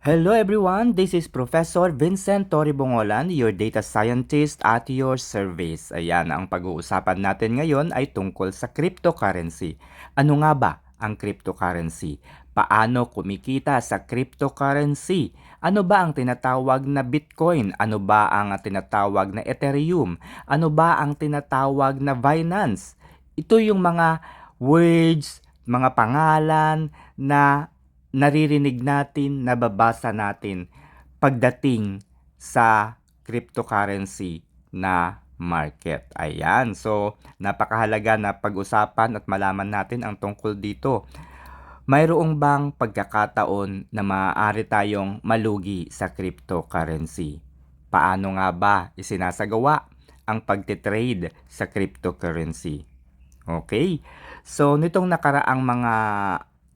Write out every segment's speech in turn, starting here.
Hello everyone, this is Professor Vincent Tori Bongolan, your data scientist at your service. Ayan, ang pag-uusapan natin ngayon ay tungkol sa cryptocurrency. Ano nga ba ang cryptocurrency? Paano kumikita sa cryptocurrency? Ano ba ang tinatawag na Bitcoin? Ano ba ang tinatawag na Ethereum? Ano ba ang tinatawag na Binance? Ito yung mga words, mga pangalan na naririnig natin, nababasa natin pagdating sa cryptocurrency na market. Ayan. So, napakahalaga na pag-usapan at malaman natin ang tungkol dito. Mayroong bang pagkakataon na maaari tayong malugi sa cryptocurrency? Paano nga ba isinasagawa ang pagtitrade sa cryptocurrency? Okay? So, nitong nakaraang mga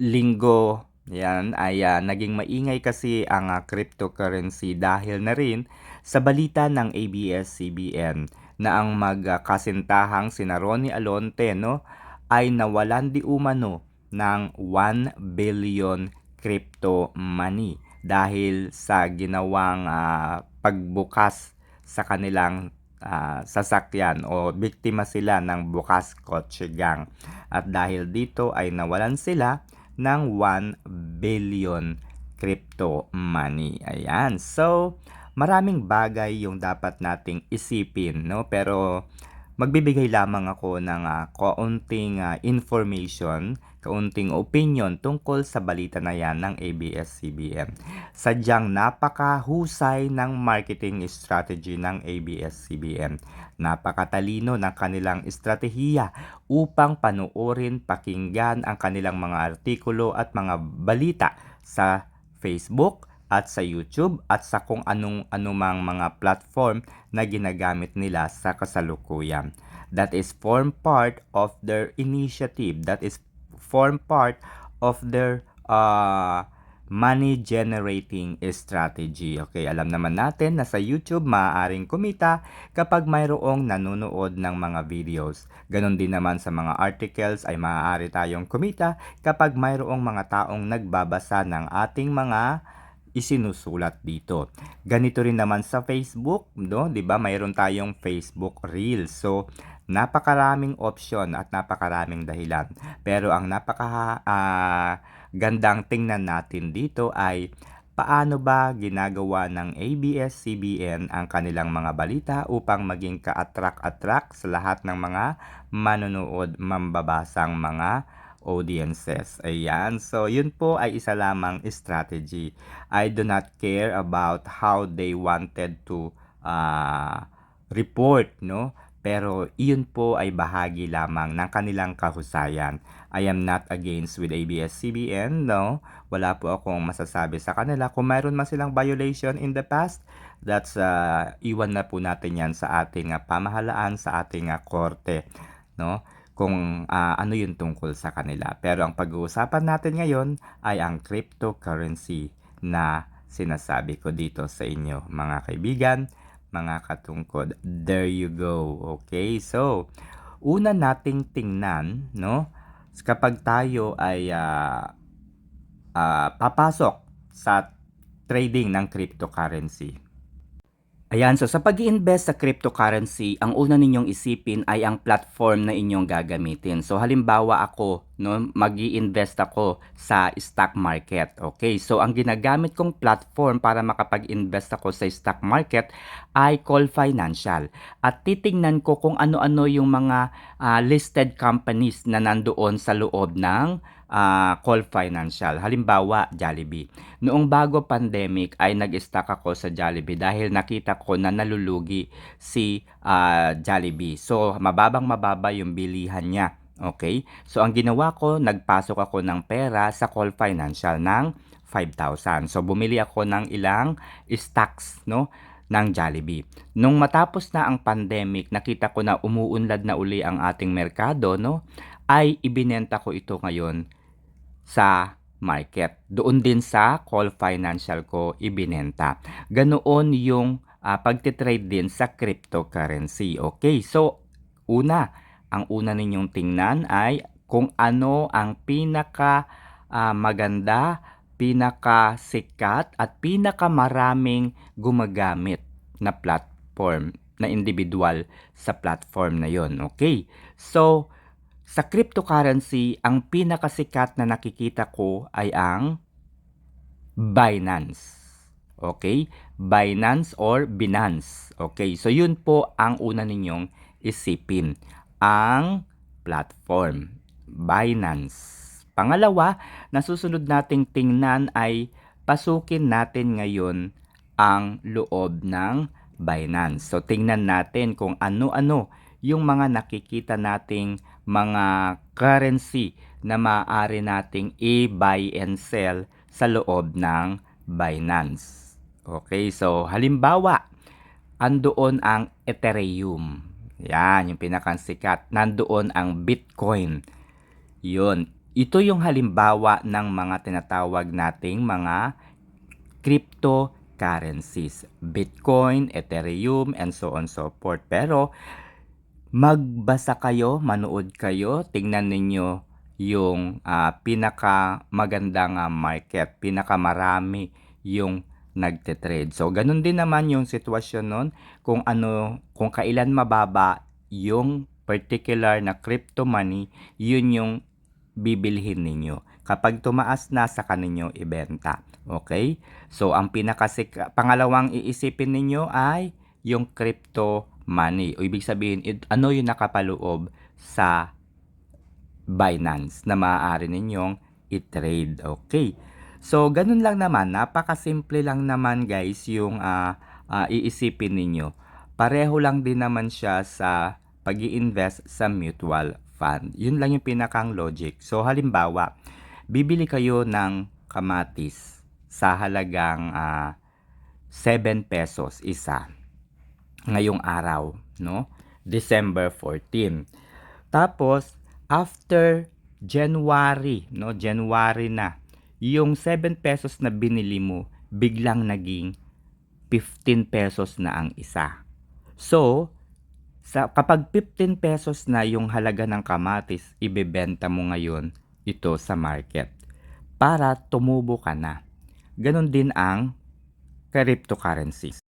linggo, yan ay ah, naging maingay kasi ang ah, cryptocurrency dahil na rin sa balita ng ABS-CBN na ang magkasintahang sina Ronnie Alonte no, ay nawalan di umano ng 1 billion crypto money dahil sa ginawang ah, pagbukas sa kanilang ah, sasakyan o biktima sila ng bukas kotse gang. At dahil dito ay nawalan sila ng 1 billion crypto money. Ayan. So, maraming bagay yung dapat nating isipin, no? Pero magbibigay lamang ako ng ah, kaunting ah, information, kaunting opinion tungkol sa balita na yan ng ABS-CBN. Sadyang napakahusay ng marketing strategy ng ABS-CBN. Napakatalino ng kanilang estratehiya upang panuorin, pakinggan ang kanilang mga artikulo at mga balita sa Facebook at sa YouTube at sa kung anong anumang mga platform na ginagamit nila sa kasalukuyan. That is form part of their initiative. That is form part of their uh, money generating strategy. Okay, alam naman natin na sa YouTube maaaring kumita kapag mayroong nanonood ng mga videos. Ganon din naman sa mga articles ay maaari tayong kumita kapag mayroong mga taong nagbabasa ng ating mga isinusulat dito. Ganito rin naman sa Facebook, no? 'Di ba? Mayroon tayong Facebook Reels. So, napakaraming option at napakaraming dahilan. Pero ang napaka ah, gandang tingnan natin dito ay paano ba ginagawa ng ABS-CBN ang kanilang mga balita upang maging ka-attract-attract sa lahat ng mga manonood, mambabasang mga audiences. Ayan. So, yun po ay isa lamang strategy. I do not care about how they wanted to uh, report, no? Pero iyon po ay bahagi lamang ng kanilang kahusayan. I am not against with ABS-CBN, no? Wala po akong masasabi sa kanila. Kung mayroon man silang violation in the past, that's uh, iwan na po natin yan sa ating uh, pamahalaan, sa ating uh, korte, no? Kung uh, ano yung tungkol sa kanila. Pero ang pag-uusapan natin ngayon ay ang cryptocurrency na sinasabi ko dito sa inyo, mga kaibigan, mga katungkod. There you go. Okay? So, una nating tingnan, no? Kapag tayo ay uh, uh, papasok sa trading ng cryptocurrency, Ayan, so sa pag invest sa cryptocurrency, ang una ninyong isipin ay ang platform na inyong gagamitin. So halimbawa ako, no, mag invest ako sa stock market. Okay, so ang ginagamit kong platform para makapag-invest ako sa stock market ay Call Financial. At titingnan ko kung ano-ano yung mga uh, listed companies na nandoon sa loob ng uh, Call Financial. Halimbawa, Jollibee. Noong bago pandemic ay nag-stock ako sa Jollibee dahil nakita ko na nalulugi si uh, Jollibee. So, mababang mababa yung bilihan niya. Okay? So, ang ginawa ko, nagpasok ako ng pera sa Call Financial ng 5,000. So, bumili ako ng ilang stocks, no? ng Jollibee. Nung matapos na ang pandemic, nakita ko na umuunlad na uli ang ating merkado, no? Ay ibinenta ko ito ngayon sa market. Doon din sa call financial ko ibinenta. Ganoon yung uh, pagtitrade din sa cryptocurrency. Okay, so una, ang una ninyong tingnan ay kung ano ang pinaka uh, maganda pinakasikat at pinakamaraming gumagamit na platform na individual sa platform na yon. Okay? So, sa cryptocurrency, ang pinakasikat na nakikita ko ay ang Binance. Okay? Binance or Binance. Okay? So, yun po ang una ninyong isipin. Ang platform. Binance. Pangalawa, na susunod nating tingnan ay pasukin natin ngayon ang loob ng Binance. So tingnan natin kung ano-ano yung mga nakikita nating mga currency na maaari nating i-buy and sell sa loob ng Binance. Okay, so halimbawa, andoon ang Ethereum. Yan, yung pinakansikat. Nandoon ang Bitcoin. Yun. Ito yung halimbawa ng mga tinatawag nating mga cryptocurrencies. Bitcoin, Ethereum, and so on so forth. Pero, magbasa kayo, manood kayo, tingnan ninyo yung ah, pinaka magandang ah, market, pinakamarami yung nagte-trade. So, ganun din naman yung sitwasyon nun kung ano, kung kailan mababa yung particular na crypto money, yun yung bibilhin ninyo. Kapag tumaas na, sa kaninyo ibenta. Okay? So, ang pinakasik pangalawang iisipin ninyo ay yung crypto money. O ibig sabihin, it, ano yung nakapaloob sa Binance na maaari ninyong i-trade. Okay? So, ganun lang naman. Napakasimple lang naman guys yung ah, ah, iisipin ninyo. Pareho lang din naman siya sa pag invest sa mutual fund. Yun lang yung pinakang logic. So, halimbawa, bibili kayo ng kamatis sa halagang ah, 7 pesos isa ngayong araw, no? December 14. Tapos, after January, no? January na, yung 7 pesos na binili mo, biglang naging 15 pesos na ang isa. So, sa kapag 15 pesos na yung halaga ng kamatis, ibebenta mo ngayon ito sa market para tumubo ka na. Ganon din ang cryptocurrencies.